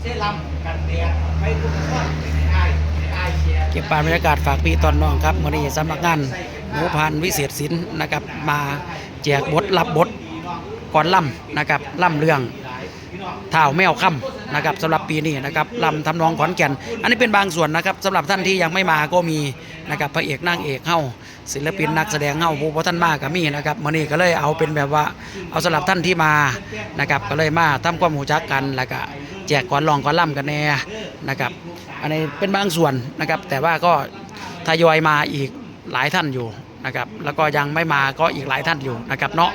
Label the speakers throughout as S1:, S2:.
S1: เส้นลำกันแดดไปทุกคนในไอในไอเสีย
S2: เก็บปานบรรยากาศฝากพี่ตอนน้องครับวันนี้สำนักงานหมูพันวิเศษศิลป์นะครับ มาแจกบทรับบทก่อนล่ำนะครับล่ำเรื่องเท้าแมวค่ำนะครับสำหรับปีนี้นะครับล่ำทำนองขอนแก่น อันนี้เป็นบางส่วนนะครับสำหรับท่านที่ยังไม่มาก็มีนะครับพระเอกนางเอกเฮาศิลปินนักแสดงเฮาผู้บ่ท่านมาก็มีนะครับมื้อนี้ก็เลยเอาเป็นแบบว่าเอาสำหรับท่านที่มานะครับก็เลยมาทำความรู้จักกันแล้วก็ แจกก่อนลองก่อนล่ำกันแน่นะครับอันนี้เป็นบางส่วนนะครับ แต่ว่าก็ทยอยมาอีกหลายท่านอยู่นะครับ แล้วก็ยังไม่มาก็อีกหลายท่านอยู่นะครับเนาะ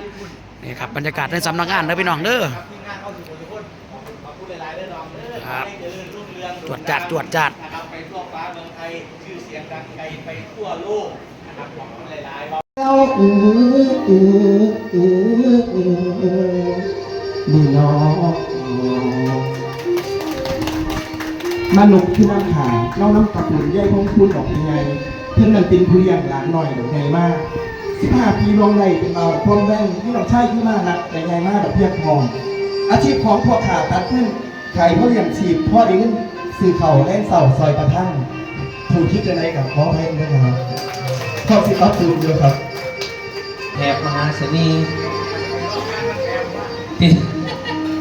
S2: นี่ครับบรรยากาศในสำนักงานเด้อพี่น้องเด้อ
S1: ทีมงานเข้าสู่ทุกคนขอบคุณหลายๆเด้อน้องเด้อ
S2: ครับ
S1: จริญรุ่งเรือง
S2: ตรวจจัดตรวจจัด
S1: นะครับไปทั่วฟ้าเมืองไทยชื่อเสียงดังไกลไปทั่วโลกนะครับขอบคุณหลายๆ
S3: แล้วอืออืออืออือนี่น้อง นกที่น้ำขาน้องน้ำตะกุนแย่พงคุณออกยังไงเพื่อนนันตินผู้เลี้ยงหลานหน่อยหรือไงมากสิบห้าปีลงในเป็นเอ่อพรมแดงที่เราใช่ที่มากนะแต่ไงมากแบบเพียบพร้อมอาชีพของพวกขาตัดขึ้นขายพ่อเลี้ยงชีพพ่อเลี้ยงสื่อเข่าแล่นเสาซอยประทั่งถูกคิดจะไหนกับขอให้ด้วยนะครับข้อสิบอัพตูนเดียวครับ
S4: แถบมหาเสนีติด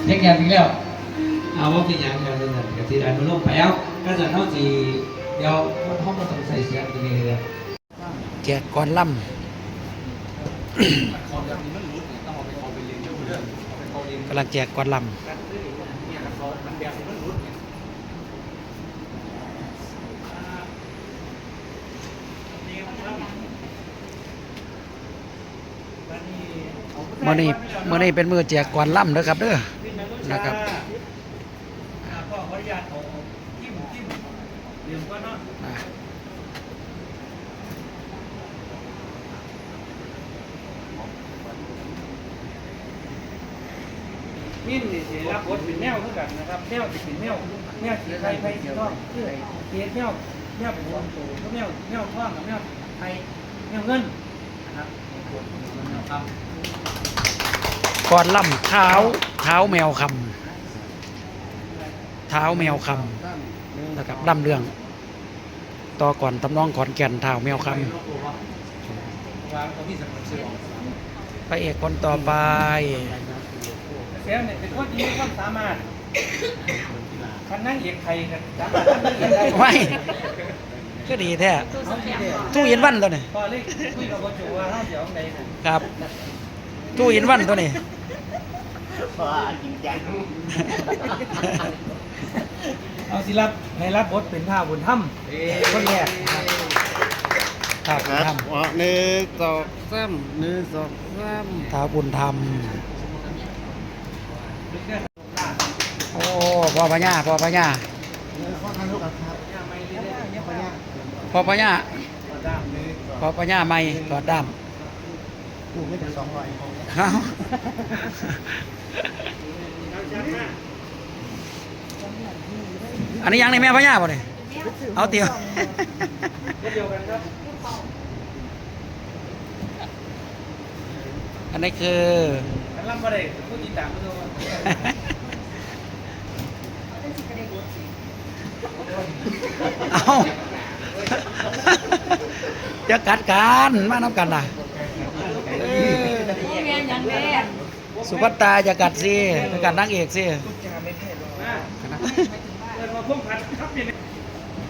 S4: เรียกแกอีกแล้ว เอาว่าเป็นอย่างเดียวเลยนะกติดอันมันลงไปแล้วก็จะเท่าทีเดี๋ยวห้องมันต้องใส่เสียงตรงนี้เลย
S2: แจกก่อนล่ำกำลังแจกก่อนล่ำมื่อนี้มื่อนี้เป็นมือแจกก่อนล่ำเด้อครับเด้อนะครับ
S1: อ่าก็ขออนุญาตเอาทิมทิมเดี๋ยวก็เนาะ
S2: อะ
S1: มิ้นนี่สิรับบทเป็นแมวคือกันนะครับแมวสิเป็นแมวแมวสีไทยไทยสีทองคือไอ้เกศแมวแมวเป็นวงโตก็แมวแมวทองกับแมวไทยแมวเงินนะครับครับ
S2: ก่อนล่ำเท้าเท้าแมวคำเท้าแมวคำนะครับล่ำเรื่อง ต่อก่อนตำนองขอนแก่นเท้าแมวคำ
S1: วางเขามีสมุนเสือ
S2: พระเอกคนต่อไป
S1: เสียเนี่ยเป็นคนที่มีความสามารถคันนั่งเอกไทยกันสามารถทำได้
S2: ไม่ก็ดีแท้ตู้เย็นวันตัวนี้
S1: พอเลยคุยกับโบจูว่าเขาเดี๋ยวไหนนะครับ
S2: ตู้เย็นวันตัวนี้
S1: เอาสิรับให้รับบทเป็นท่าบุญถ้ำคนแรกนะครับ
S2: ท้าวบุญธรรม
S5: อ๋อหนึ่งสองสามหนึ่งสองสาม
S2: ท้าวบุญธรรม โอ้พ่อพญาพ่อพญาพ่อพญาพ่อพญาไม่กอดด
S3: กูไม่ถึงสองร้อยำ
S2: เอาอันนี้ยังในแม่พญาป่ะเนี่ยเอาเตียว
S1: เดียวกันครับ
S2: อันนี้คือ
S1: กันรับมาได้ผู้ติดตามมาดู
S2: เอาจะกัดกันมาน้ำกันล่ะเออสุภัตตาจะกัดสิจะกัดนางเอกสิ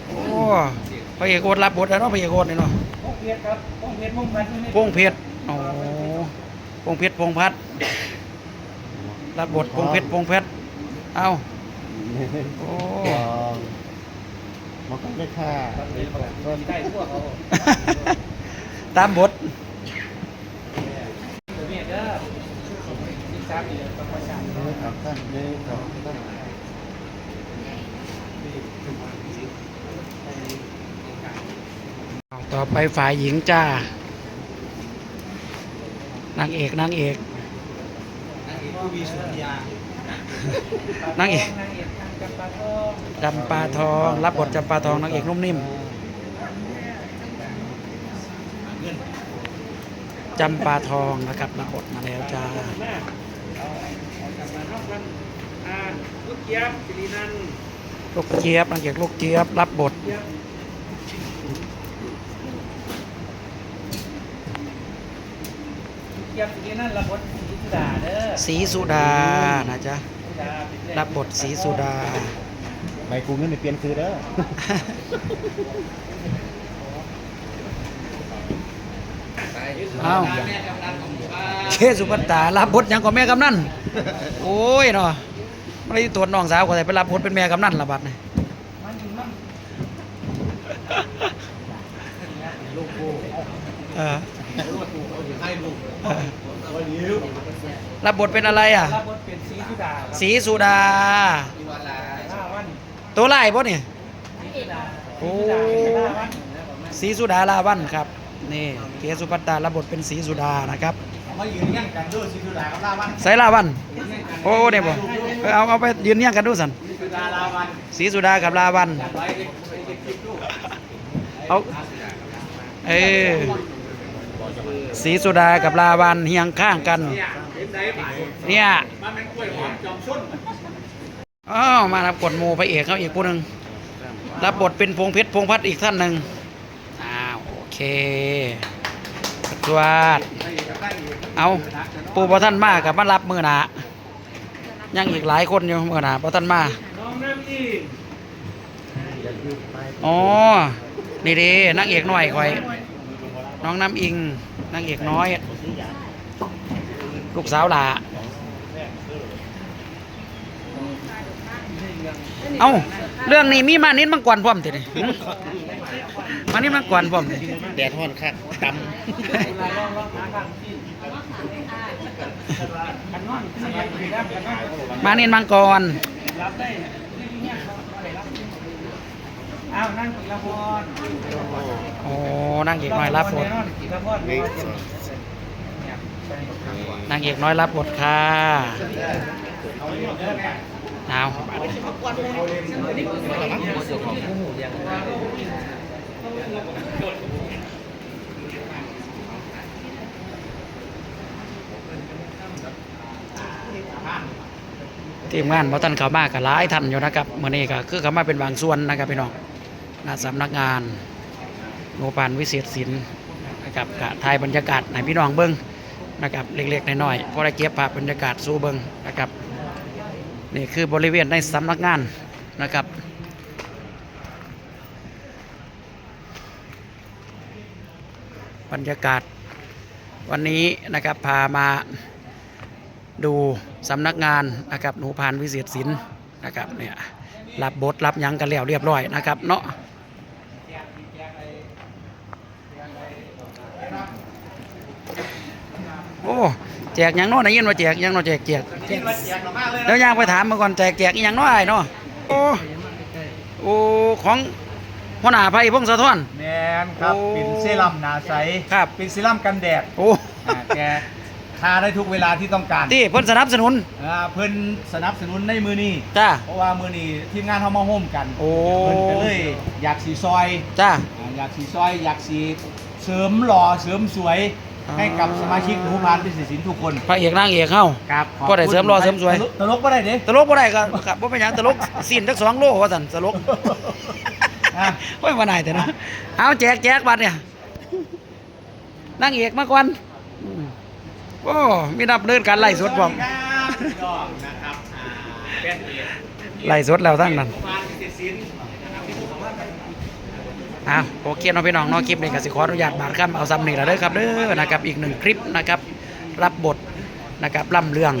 S2: โอ้พระเอกโอดรับบทแล้วเนาะพระเอกโอดนี่เนาะ
S1: พงเพชรครับพงเพชรพงผัด
S2: พงเพชรโอ้พงเพชรพงพัดรับบทพงเพชรพงเพชรเอ้าโอ้
S5: มันก็ได้ค่า
S1: ได้พวกเขา
S2: ตามบท
S1: เดี๋ยวนี้เด้อที่สามนี่ต้องประชา
S5: หนึ่งสองสามหนึ่งสองสาม
S2: ต่อไปฝ่ายหญิงจ้านางเอกนางเอก
S1: ผู้มีสุริยานา
S2: งเอก
S1: นางเอก ทางจำปาทอง
S2: จำปาทองรับบทจำปาทองนางเอกนุ่มนิ่มจำปาทองนะครับรับบทมาแล้วจ้า
S1: ลูกเกี๊ยบสิรินัน
S2: ลูกเจี๊ยบนางเอกลูกเจี๊ยบรับบท
S1: เกียบทีนั่นรับบท สีสุดาเด้อ
S2: สีสุดานะจ๊ะ
S1: สุดาเป็นแรั
S2: บบทสีสุดา
S3: ใบกูเงินในเปลี่ยนซื้อเด้อ
S2: เอ้าเคสุปัตตารับบทหยังกับแม่กำนันโอ้ยเนาะไม่ได้ตรวจน้องสาวก็ได้ไปรับบทเป็นแม่กำนันละบัดนี่
S1: มันถึงมัน
S2: เออ รับบทเป็นอะไรอะ
S1: รับบทเป็นสีสุดาครับ
S2: สีสุดา
S1: ห้าวัน
S2: ตัวไล่ปะเนี่ย
S1: สีสุดา
S2: โอ้
S1: สีสุดาเป็นห้าวัน
S2: สีสุดาลาวันครับ นี่เกสุปัตตารับบทเป็นสีสุดานะครับ
S3: มายืนยันกันด้วยสิทุลากับลาวัน
S2: ใส่ลาวัน โอ้เนี่ยบ่เออเอาเอาไปยืนเรียงกันดูสัน
S3: สุดาลาวัน
S2: สีสุดากับลาวันเอาเออ สีสุดากับลาวันเฮียงข้างกัน เนี่ยอ้าวมารับกดมูพระเอกเขาอีกผู้หนึ่งรับบทเป็นพงเพชรพงพัฒน์อีกท่านหนึ่งอ้าวโอเคสวัสดเอาปูพอท่านมากับมารับมือหนายังอีกหลายคนอยู่มือหนาพอท่านมา
S1: อ๋อ
S2: นี่ดีนางเอกหน้อยคอยน้องน้ำอิง นางเอกน้อย ลูกสาวหลาเอ้าเรื่องนี้มีมานิดมังกรพร้อมติดิหึมานิดมังกรพร้อมติ
S3: แดดฮ้อนคักต
S1: เวลาลองลองหาทางที่กันนอนที่ยังไม่ได้กันนอน
S2: มานิดมังกร
S1: รับได้เนี่ยเขาได้รับ อ้าวนั่งกินละพร
S2: โอ้นางเอกน้อยรับบท
S1: กินละพร
S2: นางเอกน้อยรับบทค่ะเอาทีมงานบ่ทันเข้ามาก็หลายท่านอยู่นะครับมื้อนี้ก็คือเข้ามาเป็นบางส่วนนะครับพี่น้อง ณสำนักงานโนปานวิเศษศิลป์นะครับกะถ่ายบรรยากาศให้พี่น้องเบิ่งนะครับเล็กๆน้อยๆพอได้เก็บภาพบรรยากาศสู่เบิ่งนะครับนี่คือบริเวณในสำนักงานนะครับบรรยากาศวันนี้นะครับพามาดูสำนักงานนะครับหนูพานวิเศษศิลป์นะครับเนี่ยรับบทรับยังกันแล้วเรียบร้อยนะครับเนาะ โอ้แจกหยังเนาะได้ยินว่าแจกหยังเนาะแจกแจกแจกเดี๋ยวย่างไปถามมาก่อนแจกแจกอีหยังเนาะไอ้เนาะโอ้โอ้ของหัวหน้าไพ่พงศธร
S3: แมนครับ
S2: โอ้
S3: เป็นเซรั่มหนาใส
S2: ครับ
S3: เป็นเซรั่มกันแดด
S2: โอ้
S3: อ่าแกทาได้ทุกเวลาที่ต้องการ
S2: ที่เพิ่นสนับสนุน
S3: อ่าเพิ่นสนับสนุนในมือนี้
S2: จ้า
S3: เพราะว่ามือนี้ทีมงานเขามาโฮมกัน
S2: โอ้
S3: เพิ่นก็เลยอยากสีซอย
S2: จ้า
S3: อ่าอยากสีซอย อยากสีเสริมหล่อเสริมสวย
S2: อ๋อ
S3: ให้กับสมาชิกหนูพานพิเศษสินทุกคน
S2: พระเอกนางเอกเฮา
S3: ครับขอบ
S2: ก็ได้เสริมหล่อเสริมสวย
S3: ตลกตลกก็ได้เด้
S2: ตลกบ่ได้ก็ครับบ่เป็นหยังตลกสิ้นทั้งสองโลว่าซั่นตลก
S3: อะ
S2: โอ้ยบ่นายแต่นะเอาแจกแจกบัตรเนี่ยนางเอกมาก่อนอืมโอ้มีนับเดินการไล่สดพร้อม
S3: สวัสดีครับพี่น้องนะครับอ่าเป็นเอก
S2: ไล่สดแล้วทั้งนั้น
S3: หนูพานพิเศษสิน
S2: อ้าวโอเคเนาะพี่น้องน้องคลิปนี้ก็สิขออนุญาตบาดคำเอาซ้ำนี่ละเด้อครับเด้อนะครับอีกหนึ่งคลิปนะครับรับบทนะครับล่ำเรื่อง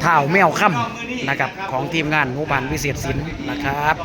S2: เท่าแมวค่ำนะครับของทีมงานหมู่บ้านวิเศษศิลป์นะครับ